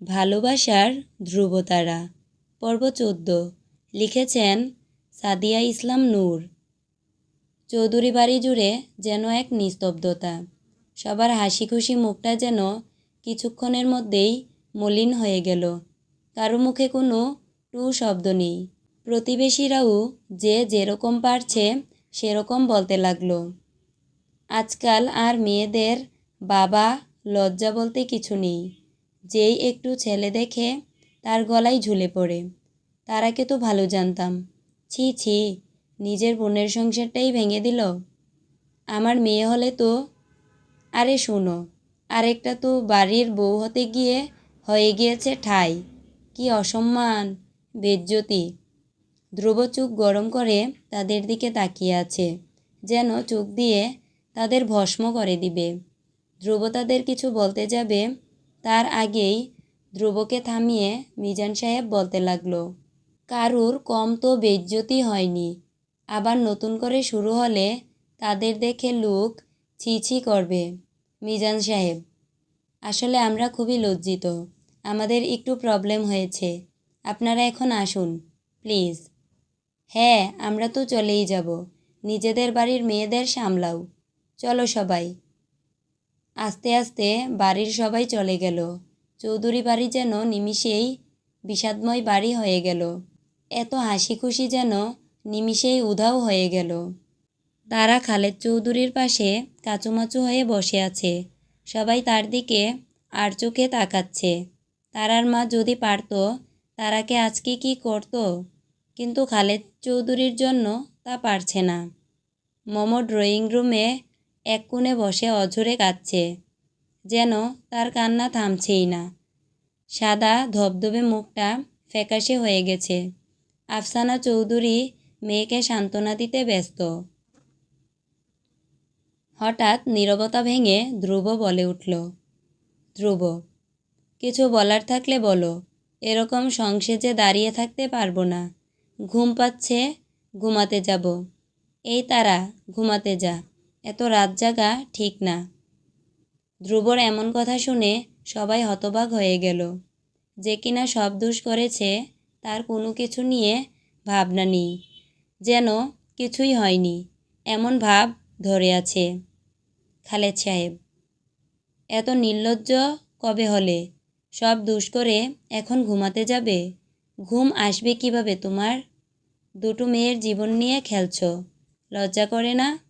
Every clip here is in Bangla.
ভালোবাসার ধ্রুবতারা। পর্ব চোদ্দ। লিখেছেন সাদিয়া ইসলাম নূর। চৌধুরী বাড়ি জুড়ে যেন এক নিস্তব্ধতা। সবার হাসি খুশি মুখটা যেন কিছুক্ষণের মধ্যেই মলিন হয়ে গেল। কারও মুখে কোনো টু শব্দ নেই। প্রতিবেশীরাও যে যেরকম পারছে সেরকম বলতে লাগল। আজকাল আর মেয়েদের বাবা লজ্জা বলতে কিছু নেই। যেই একটু ছেলে দেখে তার গলায় ঝুলে পড়ে। তারাকে তো ভালো জানতাম। ছি ছি, নিজের বোনের সংসারটাই ভেঙে দিল। আমার মেয়ে হলে তো, আরে শোনো, আরেকটা তো বাড়ির বউ হতে গিয়ে হয়ে গিয়েছে ঠাই। কি অসম্মান, বেজ্জতি। ধ্রুব চোখ গরম করে তাদের দিকে তাকিয়ে আছে, যেন চোখ দিয়ে তাদের ভস্ম করে দিবে। ধ্রুব তাদের কিছু বলতে যাবে তার আগেই ধ্রুবকে থামিয়ে মিজান সাহেব বলতে লাগল, কারুর কম তো বেজ্জতি হয়নি। আবার নতুন করে শুরু হলে তাদের দেখে লোক ছি ছি করবে। মিজান সাহেব, আসলে আমরা খুবই লজ্জিত। আমাদের একটু প্রবলেম হয়েছে। আপনারা এখন আসুন, প্লিজ। হ্যাঁ আমরা তো চলেই যাব। নিজেদের বাড়ির মেয়েদের সামলাও। চলো সবাই। আস্তে আস্তে বাড়ির সবাই চলে গেল। চৌধুরী বাড়ি যেন নিমিষেই বিষাদময় বাড়ি হয়ে গেল। এত হাসি খুশি যেন নিমিষেই উধাও হয়ে গেল। তারা খালেদ চৌধুরীর পাশে কাচুমাচু হয়ে বসে আছে। সবাই তার দিকে আর চোখে তাকাচ্ছে। তারার মা যদি পারত, তারাকে আজকে কি করত? কিন্তু খালেদ চৌধুরীর জন্য তা পারছে না। মমো ড্রয়িং রুমে এক কোণে বসে অঝরে কাঁদছে। যেন তার কান্না থামছেই না। সাদা ধবধবে মুখটা ফ্যাকাশে হয়ে গেছে। আফসানা চৌধুরী মেয়েকে সান্ত্বনা দিতে ব্যস্ত। হঠাৎ নীরবতা ভেঙে ধ্রুব বলে উঠল, ধ্রুব, কিছু বলার থাকলে বলো। এরকম সংসেজে দাঁড়িয়ে থাকতে পারব না। ঘুম পাচ্ছে, ঘুমাতে যাব। এই তারা, ঘুমাতে যা। এত রাত জাগা ঠিক না। ধ্রুবর এমন কথা শুনে সবাই হতবাক হয়ে গেল। যে কিনা সব দোষ করেছে, তার কোনো কিছু নিয়ে ভাবনা নেই। যেন কিছুই হয়নি, এমন ভাব ধরে আছে। খালেদ সাহেব, এত নির্লজ্জ কবে হলে? সব দুষ করে এখন ঘুমাতে যাবে? ঘুম আসবে কীভাবে তোমার? দুটো মেয়ের জীবন নিয়ে খেলছ, লজ্জা করে না?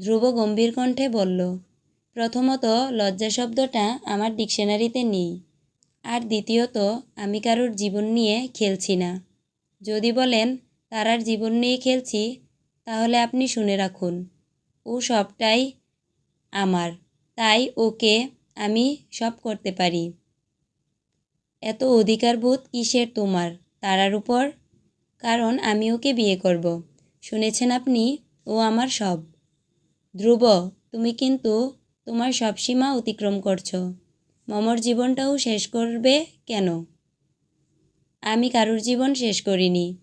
ধ্রুব গম্ভীর কণ্ঠে বলল, প্রথমত লজ্জা শব্দটা আমার ডিকশনারিতে নেই। আর দ্বিতীয়ত, আমি কারোর জীবন নিয়ে খেলছি না। যদি বলেন তারার জীবন নিয়ে খেলছি, তাহলে আপনি শুনে রাখুন, ও সবটাই আমার, তাই ওকে আমি সব করতে পারি। এত অধিকারবোধ কিসের তোমার, তারার উপর? কারণ আমি ওকে বিয়ে করব। শুনেছেন আপনি, ও আমার সব। ধ্রুব, তুমি কিন্তু তোমার সব সীমা অতিক্রম করছ। মমর জীবনটাও শেষ করবে কেন? আমি কারুর জীবন শেষ করিনি।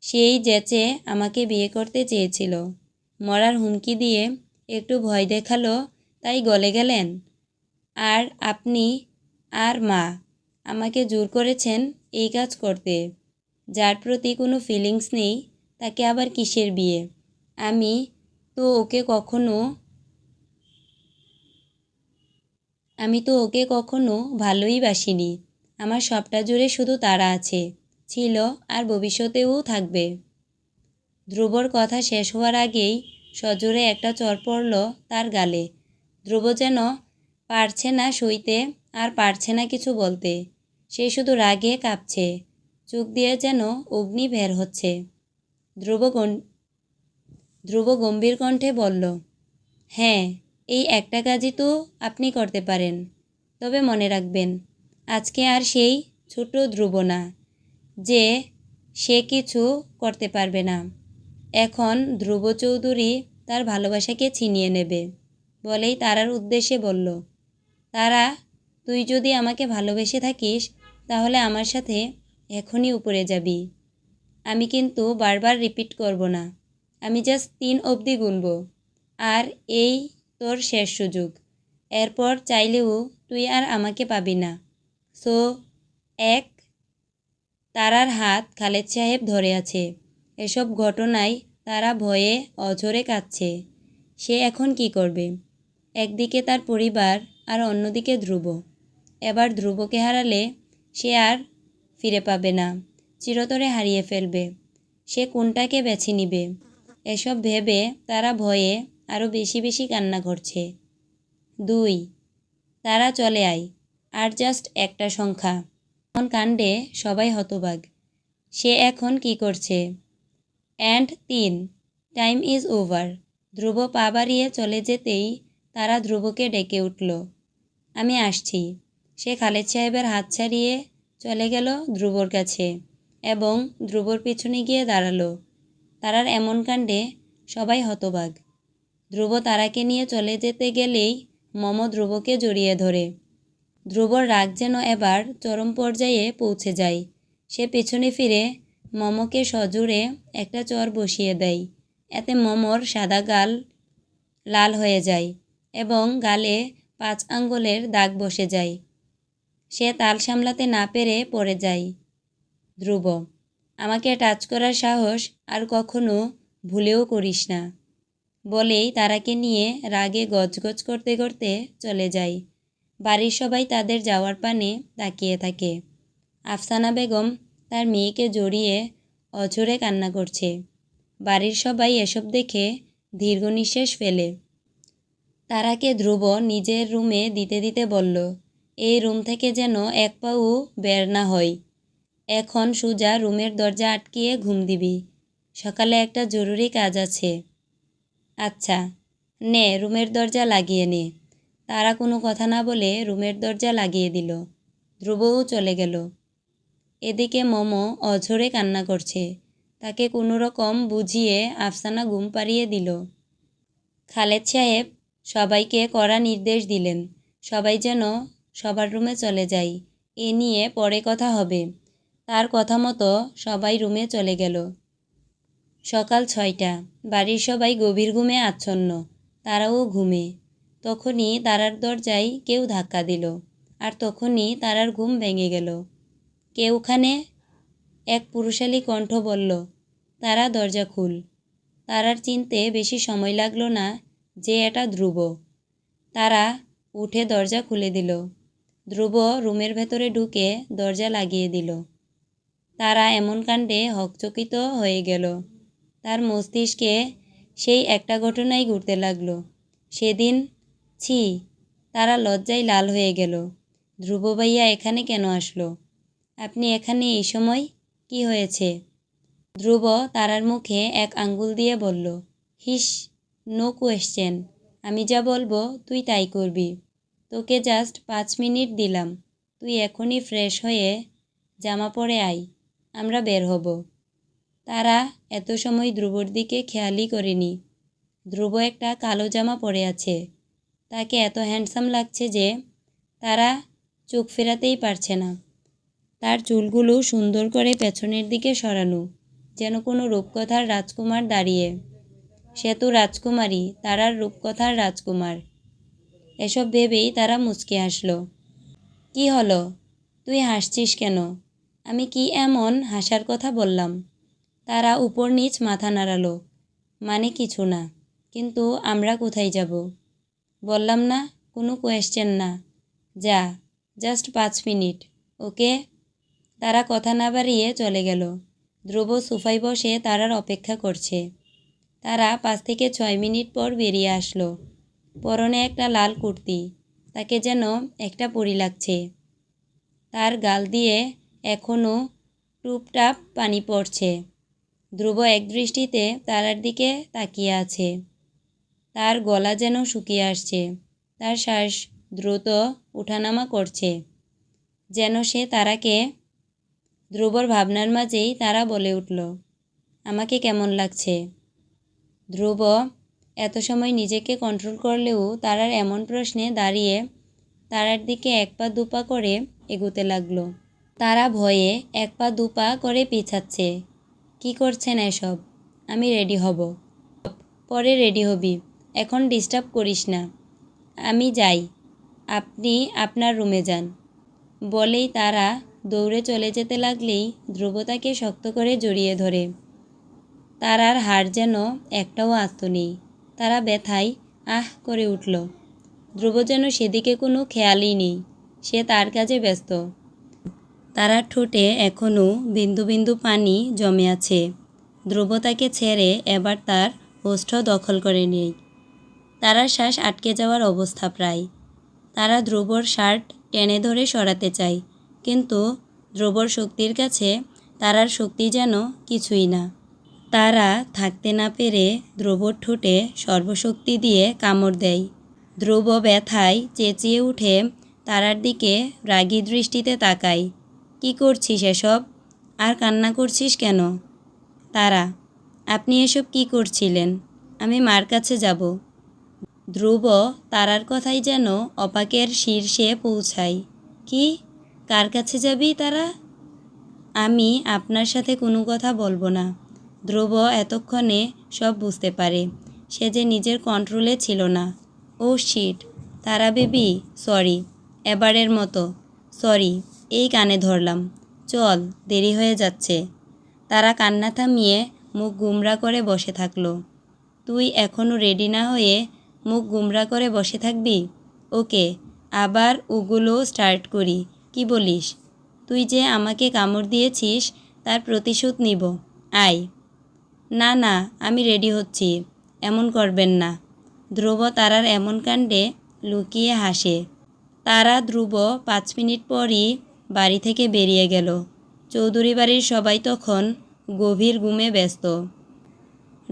সেই যেচে আমাকে বিয়ে করতে চেয়েছিল। মরার হুমকি দিয়ে একটু ভয় দেখাল, তাই গলে গেলেন। আর আপনি আর মা আমাকে জোর করেছেন এই কাজ করতে। যার প্রতি কোনো ফিলিংস নেই, তাকে আবার কিসের বিয়ে? আমি তো ওকে কখনো আমি তো ওকে কখনো ভালোই বাসিনি। আমার সবটা জুড়ে শুধু তারা আছে, ছিল আর ভবিষ্যতেও থাকবে। ধ্রুবর কথা শেষ হওয়ার আগেই সজোরে একটা চর পড়ল তার গালে। ধ্রুব যেন পারছে না সইতে আর পারছে না কিছু বলতে। সে শুধু রাগে কাঁপছে, চোখ দিয়ে যেন অগ্নি বের হচ্ছে। ধ্রুব ধ্রুব গম্ভীর কণ্ঠে বলল হ্যাঁ এই একটা কাজই তো আপনি করতে পারেন। তবে মনে রাখবেন, আজকে আর সেই ছোট ধ্রুব না, যে সে কিছু করতে পারবে না। এখন ধ্রুব চৌধুরী তার ভালোবাসাকে ছিনিয়ে নেবে। বলেই তারার উদ্দেশ্যে বলল, তারা, তুই যদি আমাকে ভালোবেসে থাকিস, তাহলে আমার সাথে এখনই উপরে যাবি। আমি কিন্তু বারবার রিপিট করব না। আমি জাস্ট তিন অবধি গুনব। আর এই তোর শেষ সুযোগ। এরপর চাইলেও তুই আর আমাকে পাবি না। সো এক, তারার হাত খালেদ সাহেব ধরে আছে। এসব ঘটনায় তারা ভয়ে অঝরে কাঁদছে। সে এখন কি করবে? একদিকে তার পরিবার আর অন্যদিকে ধ্রুব। এবার ধ্রুবকে হারালে সে আর ফিরে পাবে না। চিরতরে হারিয়ে ফেলবে। সে কোনটাকে বেছে নিবে? এসব ভেবে তারা ভয়ে আরও বেশি বেশি কান্না করছে। দুই, তারা চলে আয়, আর জাস্ট একটা সংখ্যা। এমন কাণ্ডে সবাই হতবাক। সে এখন কি করছে? অ্যান্ড তিন টাইম ইজ ওভার ধ্রুব পা বাড়িয়ে চলে যেতেই তারা ধ্রুবকে ডেকে উঠল। আমি আসছি। সে খালেদ সাহেবের হাত ছাড়িয়ে চলে গেল ধ্রুবর কাছে এবং ধ্রুবর পিছনে গিয়ে দাঁড়াল। তারার এমন কাণ্ডে সবাই হতবাক। ধ্রুব তারাকে নিয়ে চলে যেতে গেলেই মম ধ্রুবকে জড়িয়ে ধরে। ধ্রুবর রাগ যেন এবার চরম পর্যায়ে পৌঁছে যায়। সে পেছনে ফিরে মমকে সজোরে একটা চর বসিয়ে দেয়। এতে মমর সাদা গাল লাল হয়ে যায় এবং গালে পাঁচ আঙ্গুলের দাগ বসে যায়। সে তাল সামলাতে না পেরে পড়ে যায়। ধ্রুব আমাকে টাচ করার সাহস আর কখনো ভুলেও করিস না। বলেই তারাকে নিয়ে রাগে গজগজ করতে করতে চলে যায়। বাড়ির সবাই তাদের যাওয়ার পানে তাকিয়ে থাকে। আফসানা বেগম তার মেয়েকে জড়িয়ে অঝরে কান্না করছে। বাড়ির সবাই এসব দেখে দীর্ঘ নিঃশ্বাস ফেলে। তারাকে ধ্রুব নিজের রুমে দিতে দিতে বলল, এই রুম থেকে যেন এক পাও বের না হয় এখন সুজা রুমের দরজা আটকিয়ে ঘুম দিবি। সকালে একটা জরুরি কাজ আছে। আচ্ছা নে, রুমের দরজা লাগিয়ে নে। তারা কোনো কথা না বলে রুমের দরজা লাগিয়ে দিল। ধ্রুবও চলে গেল। এদিকে মমো অঝরে কান্না করছে। তাকে কোনো রকম বুঝিয়ে আফসানা ঘুম পাড়িয়ে দিল। খালেদ সাহেব, সবাইকে কড়া নির্দেশ দিলেন। সবাই যেন সবার রুমে চলে যায়। এ নিয়ে পরে কথা হবে। তার কথা মতো সবাই রুমে চলে গেল। সকাল ছয়টা। বাড়ির সবাই গভীর ঘুমে আচ্ছন্ন। তারাও ঘুমে। তখনই তারার দরজায় কেউ ধাক্কা দিল। আর তখনই তারার ঘুম ভেঙে গেল। কেউখানে এক পুরুষালী কণ্ঠ বলল, তারা দরজা খুল। তারার চিনতে বেশি সময় লাগল না যে এটা ধ্রুব। তারা উঠে দরজা খুলে দিল। ধ্রুব রুমের ভেতরে ঢুকে দরজা লাগিয়ে দিল। তারা এমন কাণ্ডে হকচকিত হয়ে গেল। তার মস্তিষ্কে সেই একটা ঘটনাই ঘুরতে লাগল। সেদিন, ছি, তারা লজ্জায় লাল হয়ে গেল। ধ্রুব ভাইয়া এখানে কেন আসলো? আপনি এখানে এই সময় কি হয়েছে? ধ্রুব তারার মুখে এক আঙ্গুল দিয়ে বলল, হিস নো কোয়েশ্চেন আমি যা বলব তুই তাই করবি। তোকে জাস্ট পাঁচ মিনিট দিলাম। তুই এখনই ফ্রেশ হয়ে জামা পরে আয়। আমরা বের হব। তারা এত সময় ধ্রুবর দিকে খেয়ালই করেনি। ধ্রুব একটা কালো জামা পরে আছে। তাকে এত হ্যান্ডসাম লাগছে যে তারা চোখ ফেরাতেই পারছে না। তার চুলগুলো সুন্দর করে পেছনের দিকে সরানো, যেন কোনো রূপকথার রাজকুমার দাঁড়িয়ে। সে তো রাজকুমারী তারার রূপকথার রাজকুমার। এসব ভেবেই তারা মুচকে হাসলো কি হলো? তুই হাসছিস কেন? আমি কি এমন হাসার কথা বললাম? তারা উপর নিচ মাথা নাড়ালো। মানে কিছু না, কিন্তু আমরা কোথায় যাব? বললাম না, কোনো কোয়েশ্চেন না। যা জাস্ট পাঁচ মিনিট ওকে তারা কথা না বাড়িয়ে চলে গেল। ধ্রুব সোফায় বসে তারার অপেক্ষা করছে। তারা পাঁচ থেকে ছয় মিনিট পর বেরিয়ে আসলো। পরনে একটা লাল কুর্তি, তাকে যেন একটা পরি লাগছে। তার গাল দিয়ে এখনও টুপটাপ পানি পড়ছে। ধ্রুব একদৃষ্টিতে তারার দিকে তাকিয়ে আছে। তার গলা যেন শুকিয়ে আসছে। তার শ্বাস দ্রুত উঠানামা করছে। যেন সে তারাকে, ধ্রুবর ভাবনার মাঝেই তারা বলে উঠল, আমাকে কেমন লাগছে? ধ্রুব এত সময় নিজেকে কন্ট্রোল করলেও তারার এমন প্রশ্নে দাঁড়িয়ে তারার দিকে এক পা দুপা করে এগুতে লাগল। তারা ভয়ে এক পা দু পা করে পিছাচ্ছে। কি করছেন এসব? আমি রেডি হব। পরে রেডি হবি। এখন ডিস্টার্ব করিস না। আমি যাই। আপনি আপনার রুমে যান। বলেই তারা দৌড়ে চলে যেতে লাগলেই ধ্রুব তাকে শক্ত করে জড়িয়ে ধরে। তারার হাড় যেন একটাও আস্ত নেই। তারা ব্যথায় আহ করে উঠল। ধ্রুব যেন সেদিকে কোনো খেয়ালই নেই। সে তার কাজে ব্যস্ত। তারার ঠোঁটে এখনও বিন্দু বিন্দু পানি জমে আছে। ধ্রুব তাকে ছেড়ে এবার তার ওষ্ঠ দখল করে নেই। তারার শ্বাস আটকে যাওয়ার অবস্থা প্রায়। তারা ধ্রুবর শার্ট টেনে ধরে সরাতে চায়, কিন্তু ধ্রুবর শক্তির কাছে তারার শক্তি যেন কিছুই না। তারা থাকতে না পেরে ধ্রুবর ঠোঁটে সর্বশক্তি দিয়ে কামড় দেয়। ধ্রুব ব্যথায় চেঁচিয়ে উঠে তারার দিকে রাগী দৃষ্টিতে তাকায়। কি করছিস এসব? আর কান্না করছিস কেন? তারা আপনি এসব কি করছিলেন? আমি মার কাছে যাব। ধ্রুব তারার কথাই যেন অপাকের শীর্ষে পৌঁছায়। কি? কার কাছে যাবি তারা? আমি আপনার সাথে কোনো কথা বলব না। ধ্রুব এতক্ষণে সব বুঝতে পারে। সে যে নিজের কন্ট্রোলে ছিল না। ও শিট তারা বেবি সরি এবারের মতো সরি এই কানে ধরলাম, চল, দেরি হয়ে যাচ্ছে। তারা কান্না থামিয়ে মুখ গুমরা করে বসে থাকল। তুই এখনও রেডি না হয়ে মুখ গুমরা করে বসে থাকবি? ওকে, আবার ওগুলো স্টার্ট করি, কি বলিস? তুই যে আমাকে কামড় দিয়েছিস, তার প্রতিশোধ নিব, আয়। না না, আমি রেডি হচ্ছি, এমন করবেন না। ধ্রুব তারার এমন কাণ্ডে লুকিয়ে হাসে। তারা ধ্রুব পাঁচ মিনিট পরই বাড়ি থেকে বেরিয়ে গেল। চৌধুরী বাড়ির সবাই তখন গভীর ঘুমে ব্যস্ত।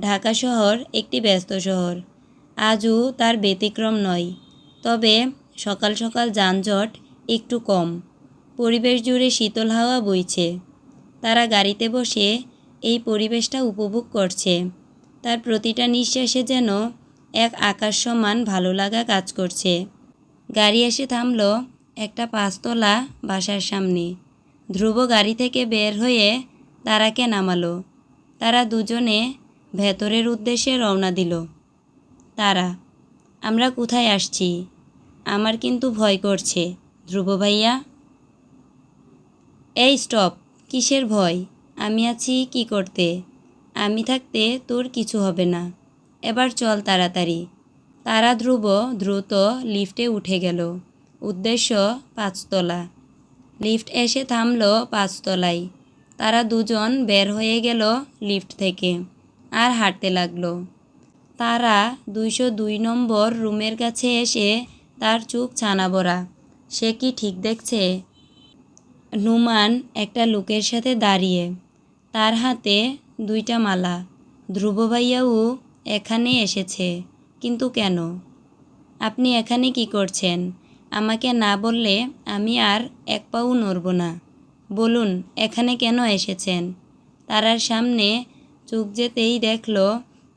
ঢাকা শহর একটি ব্যস্ত শহর। আজও তার ব্যতিক্রম নয়। তবে সকাল সকাল যানজট একটু কম। পরিবেশ জুড়ে শীতল হাওয়া বইছে। তারা গাড়িতে বসে এই পরিবেশটা উপভোগ করছে। তার প্রতিটা নিঃশ্বাসে যেন এক আকাশ সমান ভালো লাগা কাজ করছে। গাড়ি এসে থামল একটা পাঁচতলা বাসার সামনে। ধ্রুব গাড়ি থেকে বের হয়ে তারাকে নামালো। তারা দুজনে ভেতরের উদ্দেশ্যে রওনা দিল। তারা, আমরা কোথায় আসছি? আমার কিন্তু ভয় করছে, ধ্রুব ভাইয়া। এই, স্টপ! কিসের ভয়? আমি আছি কি করতে? আমি থাকতে তোর কিছু হবে না। এবার চল তাড়াতাড়ি। তারা ধ্রুব দ্রুত লিফটে উঠে গেল। উদ্দেশ্য পাঁচতলা। লিফট এসে থামল পাঁচতলায়। তারা দুজন বের হয়ে গেল লিফট থেকে আর হাঁটতে লাগল। তারা দুইশো দুই নম্বর রুমের কাছে এসে তার চোখ ছানা ভরা সে কি ঠিক দেখছে? নুমান একটা লোকের সাথে দাঁড়িয়ে, তার হাতে দুইটা মালা। ধ্রুব ভাইয়াও এখানে এসেছে, কিন্তু কেন? আপনি এখানে কি করছেন? আমাকে না বললে আমি আর এক পাও নড়ব না। বলুন, এখানে কেন এসেছেন? তারার সামনে চোখ যেতেই দেখল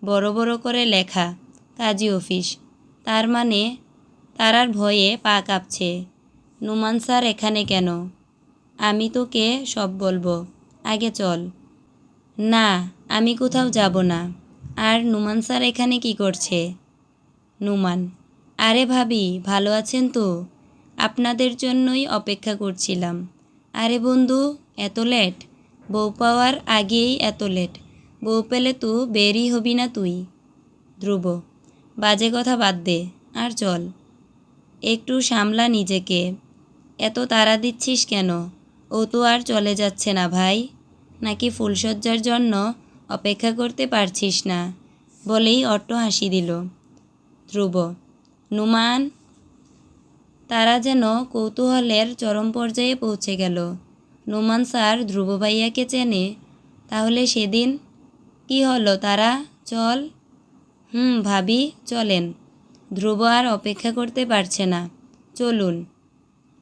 বড় বড় করে লেখা, কাজী অফিস। তার মানে তারার ভয়ে পা কাঁপছে। নুমান স্যার, এখানে কেন? আমি তোকে সব বলব। আগে চল। না, আমি কোথাও যাব না। আর নুমান স্যার এখানে কি করছে? নুমান আরে ভাবি, ভালো আছেন তো? আপনাদের জন্যই অপেক্ষা করছিলাম। আরে বন্ধু, এত লেট? বউ পাওয়ার আগেই এত লেট। বউ পেলে তো বেরই হবি না তুই। ধ্রুব, বাজে কথা বাদ দে, আর চল। একটু সামলা নিজেকে। এত তাড়া দিচ্ছিস কেন? ও তো আর চলে যাচ্ছে না ভাই। নাকি ফুলসজ্জার জন্য অপেক্ষা করতে পারছিস না? বলেই অট্ট হাসি দিল। ধ্রুব নুমান। তারা যেন কৌতূহলের চরম পর্যায়ে পৌঁছে গেল। নুমান স্যার ধ্রুব ভাইয়াকে চেনে, তাহলে সেদিন কি হলো তারা? চল। হুম, ভাবি, চলেন। ধ্রুব আর অপেক্ষা করতে পারছে না। চলুন।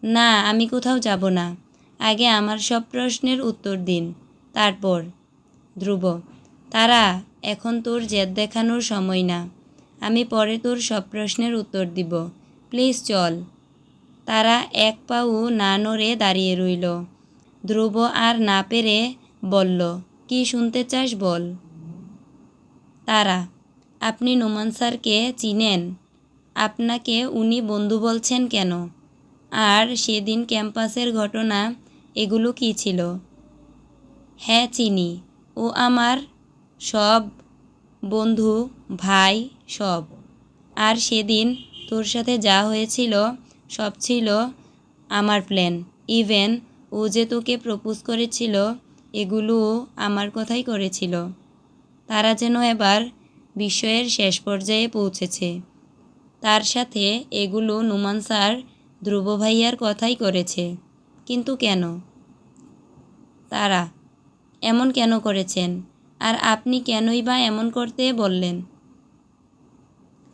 না, আমি কোথাও যাব না। আগে আমার সব প্রশ্নের উত্তর দিন। তারপর। ধ্রুব, তারা, এখন তোর জেদ দেখানোর সময় না। আমি পরে তোর সব প্রশ্নের উত্তর দিব। প্লিজ চল। তারা এক পাও না নড়ে দাঁড়িয়ে রইল। ধ্রুব আর না পেরে বলল, কি শুনতে চাস বল? তারা, আপনি নোমান স্যারকে চিনেন? আপনাকে উনি বন্ধু বলছেন কেন? আর সেদিন ক্যাম্পাসের ঘটনা, এগুলো কি ছিল? হ্যাঁ চিনি। ও আমার সব বন্ধু ভাই, সব। আর সেদিন তোর সাথে যা হয়েছিল, সব ছিল আমার প্ল্যান ইভেন ও যে তোকে প্রপোজ করেছিল, এগুলোও আমার কথাই করেছিল। তারা যেন এবার বিষয়ের শেষ পর্যায়ে পৌঁছেছে। তার সাথে এগুলো নুমান স্যার ধ্রুব ভাইয়ার কথাই করেছে। কিন্তু কেন? তারা, এমন কেন করেছেন? আর আপনি কেনই বা এমন করতে বললেন?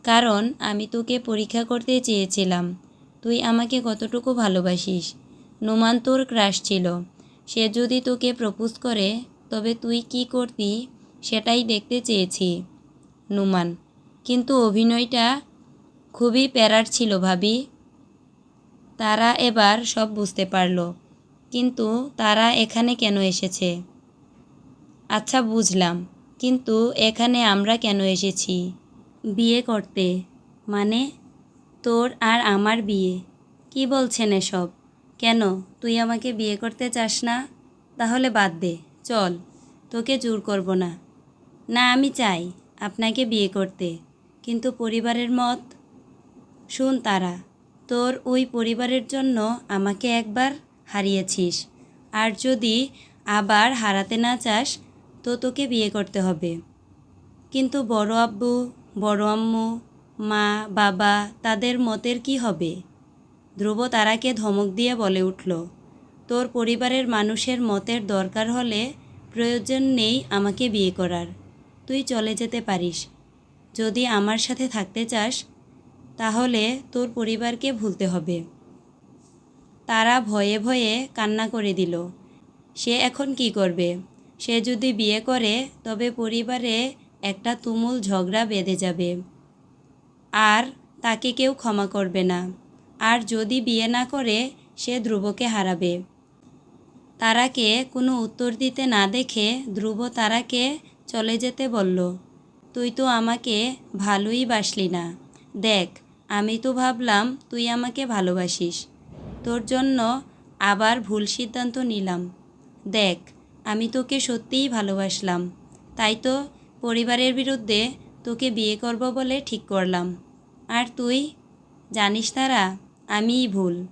কারণ আমি তোকে পরীক্ষা করতে চেয়েছিলাম। তুই আমাকে কতটুকু ভালোবাসিস? নোমান তোর ক্রাশ ছিল। সে যদি তোকে প্রপোজ করে, তবে তুই কি করতি সেটাই দেখতে চেয়েছি, নুমান। কিন্তু অভিনয়টা খুবই প্যারার ছিল ভাবি। তারা এবার সব বুঝতে পারল। কিন্তু তারা এখানে কেন এসেছে? আচ্ছা বুঝলাম। কিন্তু এখানে আমরা কেন এসেছি? বিয়ে করতে। মানে তোর আর আমার বিয়ে। কি বলছেন এসব? কেন? তুই আমাকে বিয়ে করতে চাস না? তাহলে বাদ দে, চল। তোকে জোর করব না। না, আমি চাই আপনাকে বিয়ে করতে। কিন্তু পরিবারের মত? শুন তারা, তোর ওই পরিবারের জন্য আমাকে একবার হারিয়েছিস। আর যদি আবার হারাতে না চাস, তো তোকে বিয়ে করতে হবে। কিন্তু বড় আব্বু বড় আম্মু, মা, বাবা, তাদের মতের কি হবে? ধ্রুব তারাকে ধমক দিয়ে বলে উঠল, তোর পরিবারের মানুষের মতের দরকার হলে প্রয়োজন নেই আমাকে বিয়ে করার। তুই চলে যেতে পারিস। যদি আমার সাথে থাকতে চাস, তাহলে তোর পরিবারকে ভুলতে হবে তারা ভয়ে ভয়ে কান্না করে দিল, সে এখন কি করবে? সে যদি বিয়ে করে, তবে পরিবারে একটা তুমুল ঝগড়া বেঁধে যাবে। আর তাকে কেউ ক্ষমা করবে না। আর যদি বিয়ে না করে, সে ধ্রুবকে হারাবে। তারাকে কোনো উত্তর দিতে না দেখে ধ্রুব তারাকে চলে যেতে বলল, তুই তো আমাকে ভালোই বাসলি না। দেখ, আমি তো ভাবলাম তুই আমাকে ভালোবাসিস। তোর জন্য আবার ভুল সিদ্ধান্ত নিলাম। দেখ, আমি তোকে সত্যিই ভালোবাসলাম। তাই তো পরিবারের বিরুদ্ধে তোকে বিয়ে করব বলে ঠিক করলাম। আর তুই? জানিস তারা? আমিই ভুল।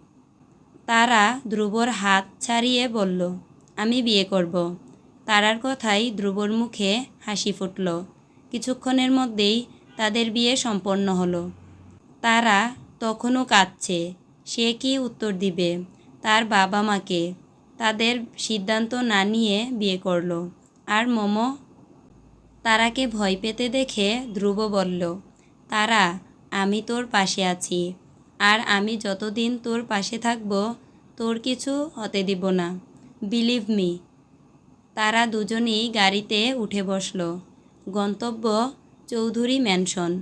তারা ধ্রুবর হাত ছাড়িয়ে বলল, আমি বিয়ে করব। তারার কথাই ধ্রুবর মুখে হাসি ফুটল। কিছুক্ষণের মধ্যেই তাদের বিয়ে সম্পন্ন হলো। তারা তখনও কাঁদছে, সে কি উত্তর দিবে? তার বাবা মাকে তাদের সিদ্ধান্ত না নিয়ে বিয়ে করল। আর মোমো তারাকে ভয় পেতে দেখে ধ্রুব বলল, তারা, আমি তোর পাশে আছি। আর আমি যতদিন তোর পাশে থাকব, তোর কিছু হতে দিব না। বিলিভ মি তারা দুজনেই গাড়িতে উঠে বসল। গন্তব্য চৌধুরী ম্যানশন